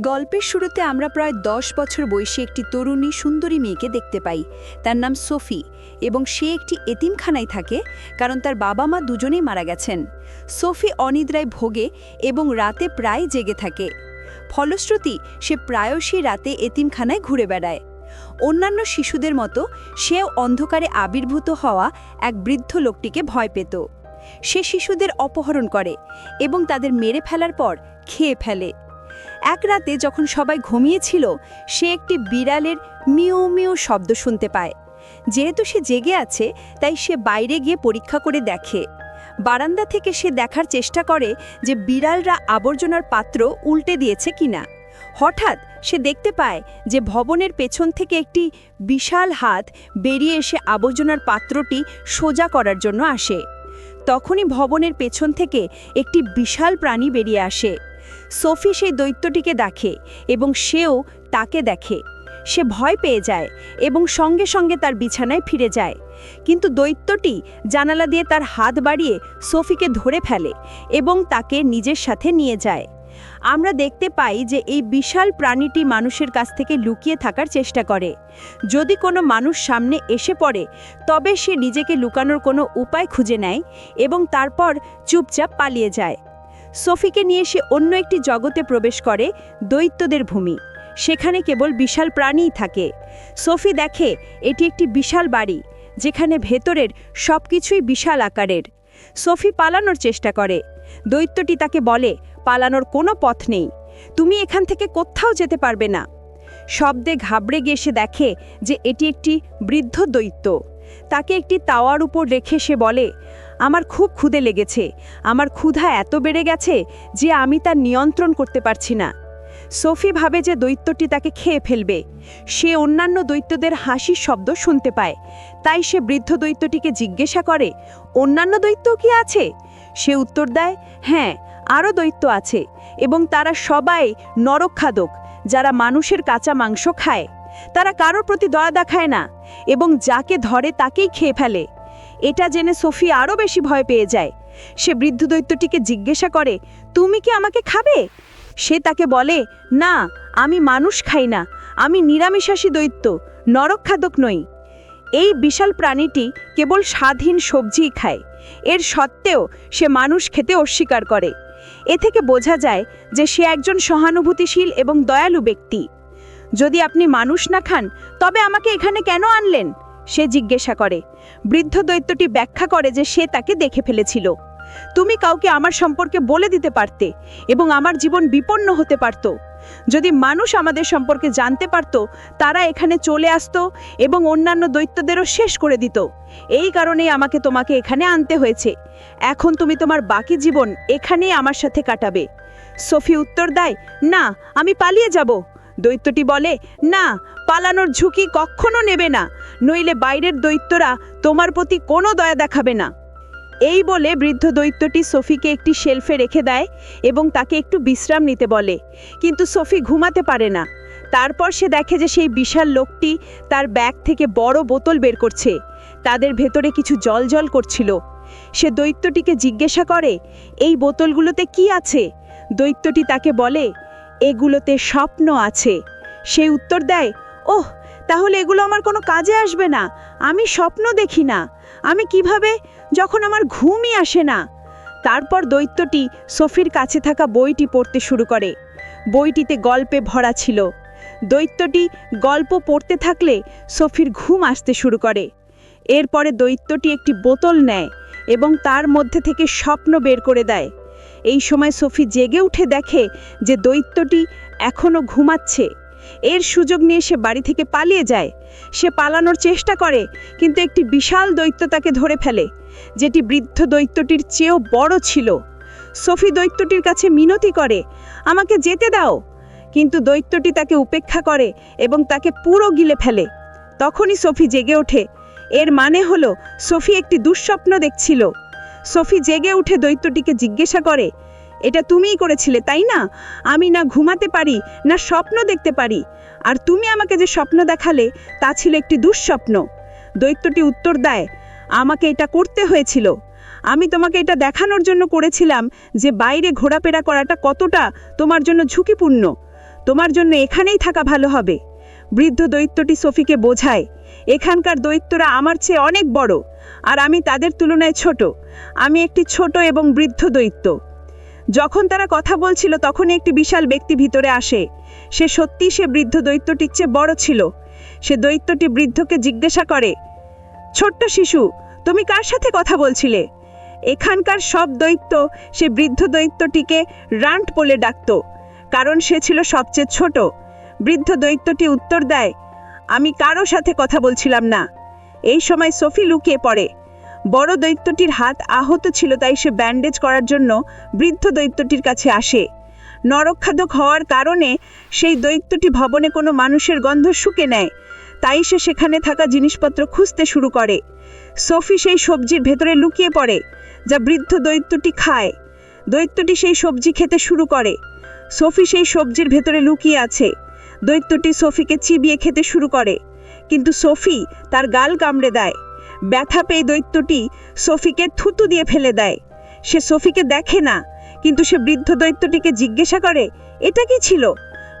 গল্পের শুরুতে আমরা প্রায় দশ বছর বয়সী একটি তরুণী সুন্দরী মেয়েকে দেখতে পাই। তার নাম সোফি এবং সে একটি এতিমখানায় থাকে কারণ তার বাবা মা দুজনেই মারা গেছেন। সোফি অনিদ্রায় ভোগে এবং রাতে প্রায় জেগে থাকে। ফলশ্রুতি সে প্রায়শই রাতে এতিমখানায় ঘুরে বেড়ায়। অন্যান্য শিশুদের মতো সেও অন্ধকারে আবির্ভূত হওয়া এক বৃদ্ধ লোকটিকে ভয় পেত। সে শিশুদের অপহরণ করে এবং তাদের মেরে ফেলার পর খেয়ে ফেলে। এক রাতে যখন সবাই ঘুমিয়েছিল, সে একটি বিড়ালের মিউ মিউ শব্দ শুনতে পায়। যেহেতু সে জেগে আছে, তাই সে বাইরে গিয়ে পরীক্ষা করে দেখে। বারান্দা থেকে সে দেখার চেষ্টা করে যে বিড়ালরা আবর্জনার পাত্র উল্টে দিয়েছে কিনা। হঠাৎ সে দেখতে পায় যে ভবনের পেছন থেকে একটি বিশাল হাত বেরিয়ে এসে আবর্জনার পাত্রটি সোজা করার জন্য আসে। তখনই ভবনের পেছন থেকে একটি বিশাল প্রাণী বেরিয়ে আসে। সোফি সেই দৈত্যটিকে দেখে এবং সেও তাকে দেখে। সে ভয় পেয়ে যায় এবং সঙ্গে সঙ্গে তার বিছানায় ফিরে যায়। কিন্তু দৈত্যটি জানালা দিয়ে তার হাত বাড়িয়ে সোফিকে ধরে ফেলে এবং তাকে নিজের সাথে নিয়ে যায়। আমরা দেখতে পাই যে এই বিশাল প্রাণীটি মানুষের কাছ থেকে লুকিয়ে থাকার চেষ্টা করে। যদি কোনো মানুষ সামনে এসে পড়ে, তবে সে নিজেকে লুকানোর কোনো উপায় খুঁজে নেয় এবং তারপর চুপচাপ পালিয়ে যায়। সোফিকে নিয়ে সে অন্য একটি জগতে প্রবেশ করে দৈত্যদের ভূমি। সেখানে কেবল বিশাল প্রাণীই থাকে। সোফি দেখে এটি একটি বিশাল বাড়ি, যেখানে ভেতরের সব কিছুই বিশাল আকারের। সোফি পালানোর চেষ্টা করে। দৈত্যটি তাকে বলে, পালানোর কোনো পথ নেই। তুমি এখান থেকে কোথাও যেতে পারবে না। শব্দে ঘাবড়ে গিয়ে সে দেখে যে এটি একটি বৃদ্ধ দৈত্য। তাকে একটি তাওয়ার উপর রেখে সে বলে আমার খুব ক্ষুদে লেগেছে। আমার ক্ষুধা এত বেড়ে গেছে যে আমি তা নিয়ন্ত্রণ করতে পারছি না। সোফি ভাবে যে দৈত্যটি তাকে খেয়ে ফেলবে। সে অন্যান্য দৈত্যদের হাসির শব্দ শুনতে পায়। তাই সে বৃদ্ধ দৈত্যটিকে জিজ্ঞাসা করে, অন্যান্য দৈত্য কি আছে? সে উত্তর দেয় হ্যাঁ আরও দৈত্য আছে এবং তারা সবাই নরকখাদক যারা মানুষের কাঁচা মাংস খায়। তারা কারোর প্রতি দয়া দেখায় না এবং যাকে ধরে তাকেই খেয়ে ফেলে। এটা জেনে সোফি আরও বেশি ভয় পেয়ে যায়। সে বৃদ্ধ দৈত্যটিকে জিজ্ঞাসা করে, তুমি কি আমাকে খাবে? সে তাকে বলে, না, আমি মানুষ খাই না, আমি নিরামিষাসী দৈত্য, নরকখাদক নই। এই বিশাল প্রাণীটি কেবল স্বাধীন সবজিই খায়। এর সত্ত্বেও সে মানুষ খেতে অস্বীকার করে। এ থেকে বোঝা যায় যে সে একজন সহানুভূতিশীল এবং দয়ালু ব্যক্তি। যদি আপনি মানুষ না খান, তবে আমাকে এখানে কেন আনলেন? সে জিজ্ঞাসা করে, বৃদ্ধ দৈত্যটি ব্যাখ্যা করে যে সে তাকে দেখে ফেলেছিল। তুমি কাউকে আমার সম্পর্কে বলে দিতে পারতে এবং আমার জীবন বিপন্ন হতে পারত। যদি মানুষ আমাদের সম্পর্কে জানতে পারত, তারা এখানে চলে আসত এবং অন্যান্য দৈত্যদেরও শেষ করে দিত। এই কারণেই আমাকে তোমাকে এখানে আনতে হয়েছে। এখন তুমি তোমার বাকি জীবন এখানেই আমার সাথে কাটাবে। সোফি উত্তর দেয়, না, আমি পালিয়ে যাব। দৈত্যটি বলে, না, পালানোর ঝুঁকি কখনো নেবে না, নইলে বাইরের দৈত্যরা তোমার প্রতি কোনো দয়া দেখাবে না। এই বলে বৃদ্ধ দৈত্যটি সোফিকে একটি শেলফে রেখে দেয় এবং তাকে একটু বিশ্রাম নিতে বলে। কিন্তু সোফি ঘুমাতে পারে না। তারপর সে দেখে যে সেই বিশাল লোকটি তার ব্যাগ থেকে বড় বোতল বের করছে। তাদের ভেতরে কিছু জল জল করছিল। সে দৈত্যটিকে জিজ্ঞাসা করে, এই বোতলগুলোতে কি আছে? দৈত্যটি তাকে বলে এগুলোতে স্বপ্ন আছে। সে উত্তর দেয়, ওহ, তাহলে এগুলো আমার কোনো কাজে আসবে না। আমি স্বপ্ন দেখি না। আমি কীভাবে যখন আমার ঘুমই আসে না? তারপর দৈত্যটি সোফির কাছে থাকা বইটি পড়তে শুরু করে। বইটিতে গল্পে ভরা ছিল। দৈত্যটি গল্প পড়তে থাকলে সোফির ঘুম আসতে শুরু করে। এরপরে দৈত্যটি একটি বোতল নেয় এবং তার মধ্যে থেকে স্বপ্ন বের করে দেয়। এই সময় সোফি জেগে উঠে দেখে যে দৈত্যটি এখনও ঘুমাচ্ছে। এর সুযোগ নিয়ে সে বাড়ি থেকে পালিয়ে যায়। সে পালানোর চেষ্টা করে, কিন্তু একটি বিশাল দৈত্য তাকে ধরে ফেলে, যেটি বৃদ্ধ দৈত্যটির চেয়েও বড় ছিল। সোফি দৈত্যটির কাছে মিনতি করে, আমাকে যেতে দাও। কিন্তু দৈত্যটি তাকে উপেক্ষা করে এবং তাকে পুরো গিলে ফেলে। তখনই সোফি জেগে ওঠে। এর মানে হলো, সোফি একটি দুঃস্বপ্ন দেখছিল। সোফি জেগে উঠে দৈত্যটিকে জিজ্ঞাসা করে, এটা তুমিই করেছিলে, তাই না? আমি না ঘুমাতে পারি, না স্বপ্ন দেখতে পারি। আর তুমি আমাকে যে স্বপ্ন দেখালে, তা ছিল একটি দুঃস্বপ্ন। দৈত্যটি উত্তর দেয়, আমাকে এটা করতে হয়েছিল। আমি তোমাকে এটা দেখানোর জন্য করেছিলাম যে বাইরে ঘোরাফেরা করাটা কতটা তোমার জন্য ঝুঁকিপূর্ণ। তোমার জন্য এখানেই থাকা ভালো হবে। বৃদ্ধ দৈত্যটি সোফিকে বোঝায় এখানকার দৈত্যরা আমার চেয়ে অনেক বড়, আর আমি তাদের তুলনায় ছোট। আমি একটি ছোট এবং বৃদ্ধ দৈত্য। যখন তারা কথা বলছিল, তখনই একটি বিশাল ব্যক্তি ভিতরে আসে। সে সত্যি সে বৃদ্ধ দৈত্যটির চেয়ে বড় ছিল। সে দৈত্যটি বৃদ্ধকে জিজ্ঞাসা করে, ছোট্ট শিশু, তুমি কার সাথে কথা বলছিলে? এখানকার সব দৈত্য সে বৃদ্ধ দৈত্যটিকে রান্ট বলে ডাকত, কারণ সে ছিল সবচেয়ে ছোট। বৃদ্ধ দৈত্যটি উত্তর দেয় আমি কারও সাথে কথা বলছিলাম না। এই সময় সোফি লুকিয়ে পড়ে। বড় দৈত্যটির হাত আহত ছিল তাই সে ব্যান্ডেজ করার জন্য বৃদ্ধ দৈত্যটির কাছে আসে। নরখাদক হওয়ার কারণে সেই দৈত্যটি ভবনে কোনো মানুষের গন্ধ শুকে নেয়। তাই সে সেখানে থাকা জিনিসপত্র খুঁজতে শুরু করে। সোফি সেই সবজির ভেতরে লুকিয়ে পড়ে, যা বৃদ্ধ দৈত্যটি খায়। দৈত্যটি সেই সবজি খেতে শুরু করে। সোফি সেই সবজির ভেতরে লুকিয়ে আছে। দৈত্যটি সোফিকে চিবিয়ে খেতে শুরু করে। কিন্তু সোফি তার গাল কামড়ে দেয়। ব্যথা পেয়ে দৈত্যটি সোফিকে থুতু দিয়ে ফেলে দেয়। সে সোফিকে দেখে না, কিন্তু সে বৃদ্ধ দৈত্যটিকে জিজ্ঞাসা করে, এটা কি ছিল?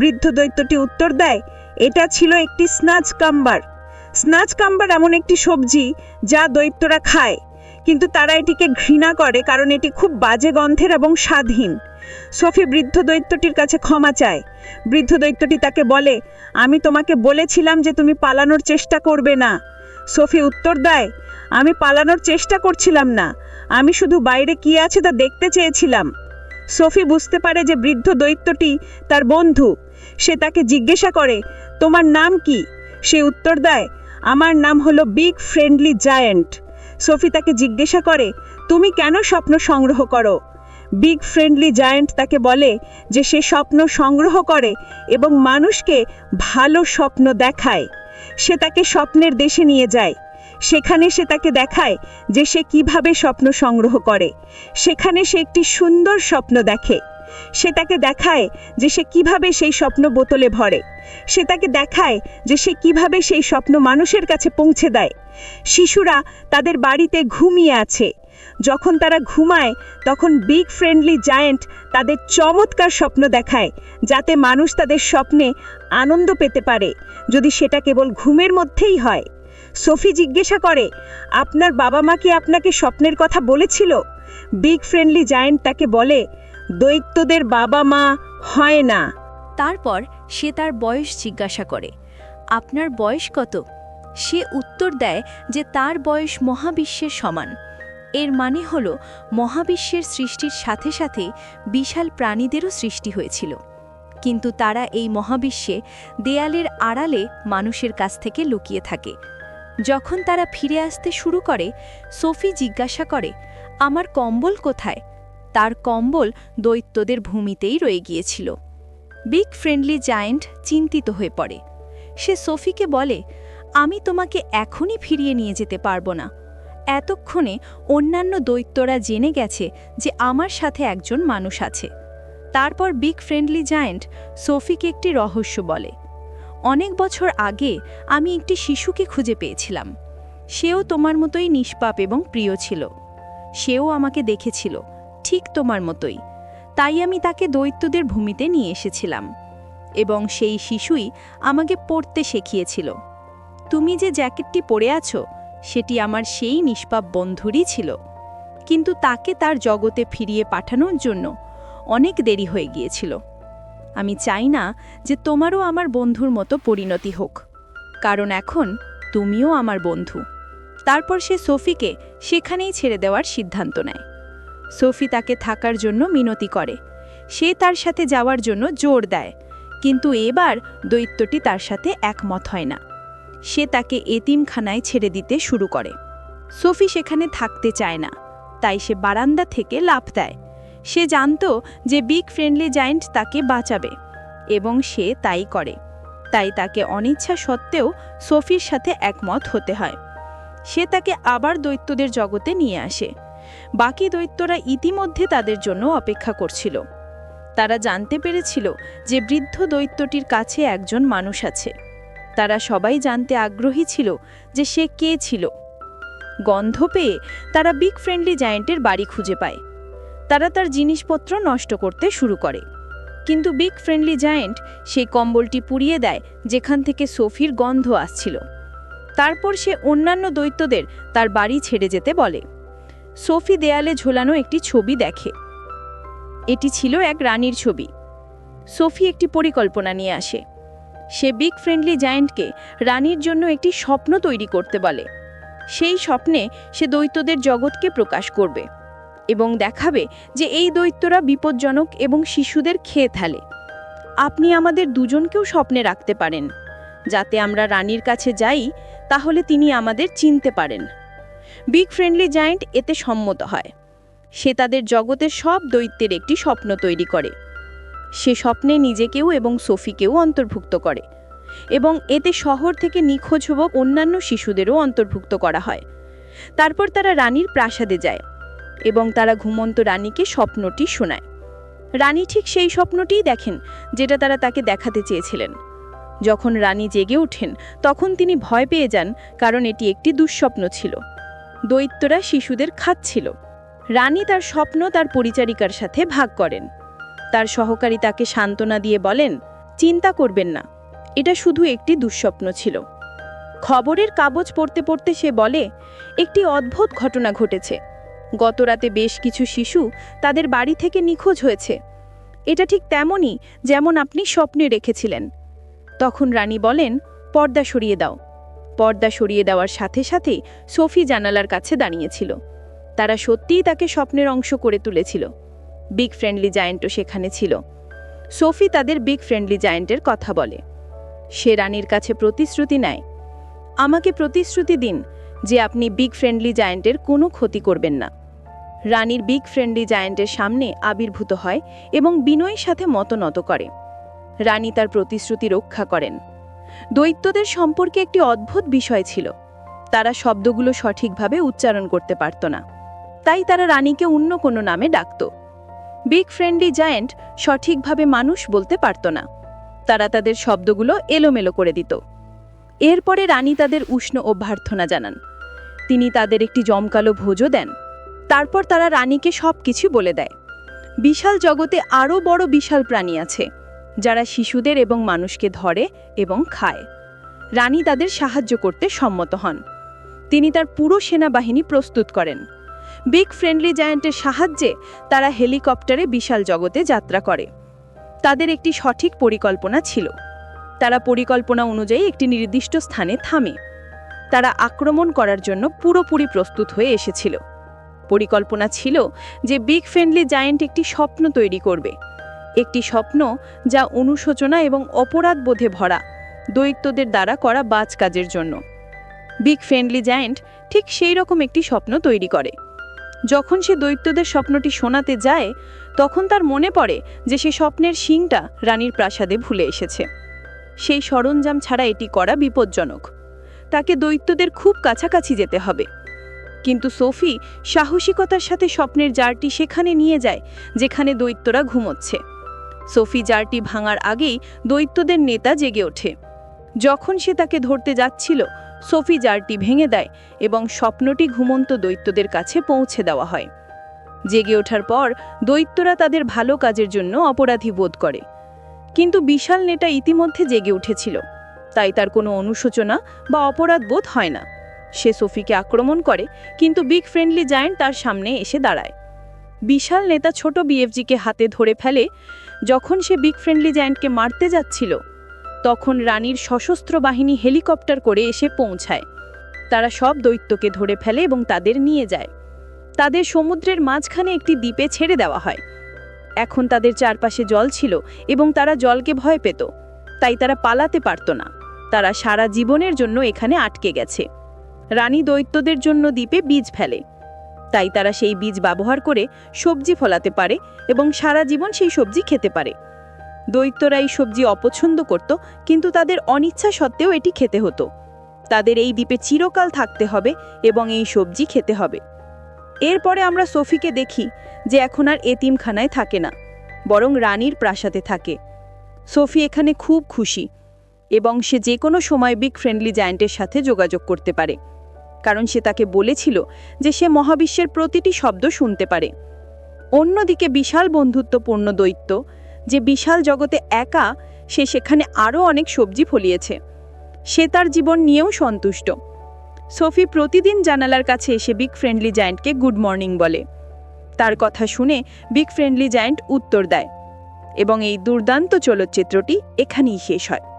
বৃদ্ধ দৈত্যটি উত্তর দেয়, এটা ছিল একটি স্নাচ কাম্বার। স্নাচ কাম্বার এমন একটি সবজি যা দৈত্যরা খায়, কিন্তু তারা এটিকে ঘৃণা করে কারণ এটি খুব বাজে গন্ধের এবং স্বাদহীন। সোফি বৃদ্ধ দৈত্যটির কাছে ক্ষমা চায়। বৃদ্ধ দৈত্যটি তাকে বলে, আমি তোমাকে বলেছিলাম যে তুমি পালানোর চেষ্টা করবে না। সোফি উত্তর দেয়, আমি পালানোর চেষ্টা করছিলাম না। আমি শুধু বাইরে কি আছে তা দেখতে চেয়েছিলাম। সোফি বুঝতে পারে যে বৃদ্ধ দৈত্যটি তার বন্ধু। সে তাকে জিজ্ঞাসা করে, তোমার নাম কি? সে উত্তর দেয়, আমার নাম হলো বিগ ফ্রেন্ডলি জায়ান্ট। সোফি তাকে জিজ্ঞাসা করে, তুমি কেন স্বপ্ন সংগ্রহ করো? বিগ ফ্রেন্ডলি জায়ান্ট তাকে বলে যে সে স্বপ্ন সংগ্রহ করে এবং মানুষকে ভালো স্বপ্ন দেখায়। সে তাকে স্বপ্নের দেশে নিয়ে যায়। সেখানে সে তাকে দেখায় যে সে কীভাবে স্বপ্ন সংগ্রহ করে। সেখানে সে একটি সুন্দর স্বপ্ন দেখে। সে তাকে দেখায় যে সে কীভাবে সেই স্বপ্ন বোতলে ভরে। সে তাকে দেখায় যে সে কীভাবে সেই স্বপ্ন মানুষের কাছে পৌঁছে দেয়। শিশুরা তাদের বাড়িতে ঘুমিয়ে আছে। যখন তারা ঘুমায়, তখন বিগ ফ্রেন্ডলি জায়েন্ট তাদের চমৎকার স্বপ্ন দেখায়, যাতে মানুষ তাদের স্বপ্নে আনন্দ পেতে পারে, যদি সেটা কেবল ঘুমের মধ্যেই হয়। সোফি জিজ্ঞাসা করে, আপনার বাবা মা কি আপনাকে স্বপ্নের কথা বলেছিল? বিগ ফ্রেন্ডলি জায়েন্ট তাকে বলে, দৈত্যদের বাবা মা হয় না। তারপর সে তার বয়স জিজ্ঞাসা করে, আপনার বয়স কত? সে উত্তর দেয় যে তার বয়স মহাবিশ্বের সমান। এর মানে হল মহাবিশ্বের সৃষ্টির সাথে সাথে বিশাল প্রাণীদেরও সৃষ্টি হয়েছিল। কিন্তু তারা এই মহাবিশ্বে দেয়ালের আড়ালে মানুষের কাছ থেকে লুকিয়ে থাকে। যখন তারা ফিরে আসতে শুরু করে, সোফি জিজ্ঞাসা করে, আমার কম্বল কোথায়? তার কম্বল দৈত্যদের ভূমিতেই রয়ে গিয়েছিল। বিগ ফ্রেন্ডলি জায়েন্ট চিন্তিত হয়ে পড়ে। সে সোফিকে বলে, আমি তোমাকে এখনই ফিরিয়ে নিয়ে যেতে পারব না। এতক্ষণে অন্যান্য দৈত্যরা জেনে গেছে যে আমার সাথে একজন মানুষ আছে। তারপর বিগ ফ্রেন্ডলি জায়েন্ট সোফিকে একটি রহস্য বলে। অনেক বছর আগে আমি একটি শিশুকে খুঁজে পেয়েছিলাম। সেও তোমার মতোই নিষ্পাপ এবং প্রিয় ছিল। সেও আমাকে দেখেছিল, ঠিক তোমার মতোই। তাই আমি তাকে দৈত্যদের ভূমিতে নিয়ে এসেছিলাম। এবং সেই শিশুই আমাকে পড়তে শিখিয়েছিল। তুমি যে জ্যাকেটটি পরে আছো সেটি আমার সেই নিষ্পাপ বন্ধুরই ছিল। কিন্তু তাকে তার জগতে ফিরিয়ে পাঠানোর জন্য অনেক দেরি হয়ে গিয়েছিল। আমি চাই না যে তোমারও আমার বন্ধুর মতো পরিণতি হোক। কারণ এখন তুমিও আমার বন্ধু। তারপর সে সোফিকে সেখানেই ছেড়ে দেওয়ার সিদ্ধান্ত নেয়। সোফি তাকে থাকার জন্য মিনতি করে। সে তার সাথে যাওয়ার জন্য জোর দেয়। কিন্তু এবার দৈত্যটি তার সাথে একমত হয় না। সে তাকে এতিমখানায় ছেড়ে দিতে শুরু করে। সোফি সেখানে থাকতে চায় না, তাই সে বারান্দা থেকে লাফ দেয়। সে জানত যে বিগ ফ্রেন্ডলি জায়েন্ট তাকে বাঁচাবে, এবং সে তাই করে। তাই তাকে অনিচ্ছা সত্ত্বেও সোফির সাথে একমত হতে হয়। সে তাকে আবার দৈত্যদের জগতে নিয়ে আসে। বাকি দৈত্যরা ইতিমধ্যে তাদের জন্য অপেক্ষা করছিল। তারা জানতে পেরেছিল যে বৃদ্ধ দৈত্যটির কাছে একজন মানুষ আছে। তারা সবাই জানতে আগ্রহী ছিল যে সে কে ছিল। গন্ধ পেয়ে তারা বিগ ফ্রেন্ডলি জায়েন্টের বাড়ি খুঁজে পায়। তারা তার জিনিসপত্র নষ্ট করতে শুরু করে। কিন্তু বিগ ফ্রেন্ডলি জায়েন্ট সেই কম্বলটি পুড়িয়ে দেয় যেখান থেকে সোফির গন্ধ আসছিল। তারপর সে অন্যান্য দৈত্যদের তার বাড়ি ছেড়ে যেতে বলে। সোফি দেয়ালে ঝোলানো একটি ছবি দেখে। এটি ছিল এক রানীর ছবি। সোফি একটি পরিকল্পনা নিয়ে আসে। সে বিগ ফ্রেন্ডলি জায়েন্টকে রানীর জন্য একটি স্বপ্ন তৈরি করতে বলে। সেই স্বপ্নে সে দৈত্যদের জগৎকে প্রকাশ করবে এবং দেখাবে যে এই দৈত্যরা বিপজ্জনক এবং শিশুদের খেয়ে থালে আপনি আমাদের দুজনকেও স্বপ্নে রাখতে পারেন। যাতে আমরা রানীর কাছে যাই, তাহলে তিনি আমাদের চিনতে পারেন। বিগ ফ্রেন্ডলি জায়েন্ট এতে সম্মত হয়। সে তাদের জগতের সব দৈত্যের একটি স্বপ্ন তৈরি করে। সে স্বপ্নে নিজেকেও এবং সোফিকেও অন্তর্ভুক্ত করে এবং এতে শহর থেকে নিখোঁজ হব অন্যান্য শিশুদেরও অন্তর্ভুক্ত করা হয়। তারপর তারা রানীর প্রাসাদে যায় এবং তারা ঘুমন্ত রানীকে স্বপ্নটি শোনায়। রানী ঠিক সেই স্বপ্নটিই দেখেন যেটা তারা তাকে দেখাতে চেয়েছিলেন। যখন রানী জেগে ওঠেন, তখন তিনি ভয় পেয়ে যান কারণ এটি একটি দুঃস্বপ্ন ছিল। দৈত্যরা শিশুদের খাচ্ছিল। রানী তার স্বপ্ন তার পরিচারিকার সাথে ভাগ করেন। তার সহকারী তাকে সান্ত্বনা দিয়ে বলেন, চিন্তা করবেন না। এটা শুধু একটি দুঃস্বপ্ন ছিল। খবরের কাগজ পড়তে পড়তে সে বলে, একটি অদ্ভুত ঘটনা ঘটেছে। গতরাতে বেশ কিছু শিশু তাদের বাড়ি থেকে নিখোঁজ হয়েছে। এটা ঠিক তেমনই যেমন আপনি স্বপ্নে রেখেছিলেন। তখন রানী বলেন, পর্দা সরিয়ে দাও। পর্দা সরিয়ে দেওয়ার সাথে সাথেই সোফি জানালার কাছে দাঁড়িয়েছিল। তারা সত্যিই তাকে স্বপ্নের অংশ করে তুলেছিল। বিগ ফ্রেন্ডলি জায়েন্টও সেখানে ছিল। সোফি তাদের বিগ ফ্রেন্ডলি জায়েন্টের কথা বলে। সে রানীর কাছে প্রতিশ্রুতি নেয়। আমাকে প্রতিশ্রুতি দিন যে আপনি বিগ ফ্রেন্ডলি জায়েন্টের কোনো ক্ষতি করবেন না। রানীর বিগ ফ্রেন্ডলি জায়েন্টের সামনে আবির্ভূত হয় এবং বিনয়ের সাথে মতনত করে। রানী তার প্রতিশ্রুতি রক্ষা করেন। দৈত্যদের সম্পর্কে একটি অদ্ভুত বিষয় ছিল। তারা শব্দগুলো সঠিকভাবে উচ্চারণ করতে পারত না। তাই তারা রানীকে অন্য কোনো নামে ডাকত। বিগ ফ্রেন্ডলি জায়েন্ট সঠিকভাবে মানুষ বলতে পারত না। তারা তাদের শব্দগুলো এলোমেলো করে দিত। এরপরে রানী তাদের উষ্ণ অভ্যর্থনা জানান। তিনি তাদের একটি জমকালো ভোজও দেন। তারপর তারা রানীকে সব কিছু বলে দেয়। বিশাল জগতে আরও বড় বিশাল প্রাণী আছে, যারা শিশুদের এবং মানুষকে ধরে এবং খায়। রানী তাদের সাহায্য করতে সম্মত হন। তিনি তার পুরো সেনাবাহিনী প্রস্তুত করেন। বিগ ফ্রেন্ডলি জায়ান্টের সাহায্যে তারা হেলিকপ্টারে বিশাল জগতে যাত্রা করে। তাদের একটি সঠিক পরিকল্পনা ছিল। তারা পরিকল্পনা অনুযায়ী একটি নির্দিষ্ট স্থানে থামে। তারা আক্রমণ করার জন্য পুরোপুরি প্রস্তুত হয়ে এসেছিল। পরিকল্পনা ছিল যে বিগ ফ্রেন্ডলি জায়েন্ট একটি স্বপ্ন তৈরি করবে। একটি স্বপ্ন যা অনুশোচনা এবং অপরাধ বোধে ভরা দৈত্যদের দ্বারা করা বাজ কাজের জন্য। বিগ ফ্রেন্ডলি জায়েন্ট ঠিক সেই রকম একটি স্বপ্ন তৈরি করে। যখন সে দৈত্যদের স্বপ্নটি শোনাতে যায়, তখন তার মনে পড়ে যে সে স্বপ্নের শিংটা রানীর প্রাসাদে ভুলে এসেছে। সেই সরঞ্জাম ছাড়া এটি করা বিপজ্জনক। তাকে দৈত্যদের খুব কাছাকাছি যেতে হবে। কিন্তু সোফি সাহসিকতার সাথে স্বপ্নের জারটি সেখানে নিয়ে যায়, যেখানে দৈত্যরা ঘুমোচ্ছে। সোফি জারটি ভাঙার আগেই দৈত্যদের নেতা জেগে ওঠে। যখন সে তাকে ধরতে যাচ্ছিল সোফি জারটি ভেঙে দেয় এবং স্বপ্নটি ঘুমন্ত দৈত্যদের কাছে পৌঁছে দেওয়া হয়। জেগে ওঠার পর দৈত্যরা তাদের ভালো কাজের জন্য অপরাধী বোধ করে। কিন্তু বিশাল নেতা ইতিমধ্যে জেগে উঠেছিল। তাই তার কোনো অনুশোচনা বা অপরাধ বোধ হয় না। সে সোফিকে আক্রমণ করে, কিন্তু বিগ ফ্রেন্ডলি জায়েন্ট তার সামনে এসে দাঁড়ায়। বিশাল নেতা ছোট বিএফজিকে হাতে ধরে ফেলে, যখন সে বিগ ফ্রেন্ডলি জায়েন্টকে মারতে যাচ্ছিল তখন রানীর সশস্ত্র বাহিনী হেলিকপ্টার করে এসে পৌঁছায়। তারা সব দৈত্যকে ধরে ফেলে এবং তাদের নিয়ে যায়। তাদের সমুদ্রের মাঝখানে একটি দ্বীপে ছেড়ে দেওয়া হয়। এখন তাদের চারপাশে জল ছিল এবং তারা জলকে ভয় পেত। তাই তারা পালাতে পারত না। তারা সারা জীবনের জন্য এখানে আটকে গেছে। রানী দৈত্যদের জন্য দ্বীপে বীজ ফেলে। তাই তারা সেই বীজ ব্যবহার করে সবজি ফলাতে পারে এবং সারা জীবন সেই সবজি খেতে পারে। দৈত্যরা এই সবজি অপছন্দ করত, কিন্তু তাদের অনিচ্ছা সত্ত্বেও এটি খেতে হতো। তাদের এই দ্বীপে চিরকাল থাকতে হবে এবং এই সবজি খেতে হবে। এরপরে আমরা সোফিকে দেখি যে এখন আর এতিমখানায় থাকে না, বরং রানীর প্রাসাদে থাকে। সোফি এখানে খুব খুশি এবং সে যে কোনো সময় বিগ ফ্রেন্ডলি জায়ান্টের সাথে যোগাযোগ করতে পারে, কারণ সে তাকে বলেছিল যে সে মহাবিশ্বের প্রতিটি শব্দ শুনতে পারে। অন্যদিকে বিশাল বন্ধুত্বপূর্ণ দৈত্য যে বিশাল জগতে একা, সে সেখানে আরও অনেক সবজি ফলিয়েছে। সে তার জীবন নিয়েও সন্তুষ্ট। সোফি প্রতিদিন জানালার কাছে এসে বিগ ফ্রেন্ডলি জায়েন্টকে গুড মর্নিং বলে। তার কথা শুনে বিগ ফ্রেন্ডলি জায়েন্ট উত্তর দেয় এবং এই দুর্দান্ত চলচ্চিত্রটি এখানেই শেষ হয়।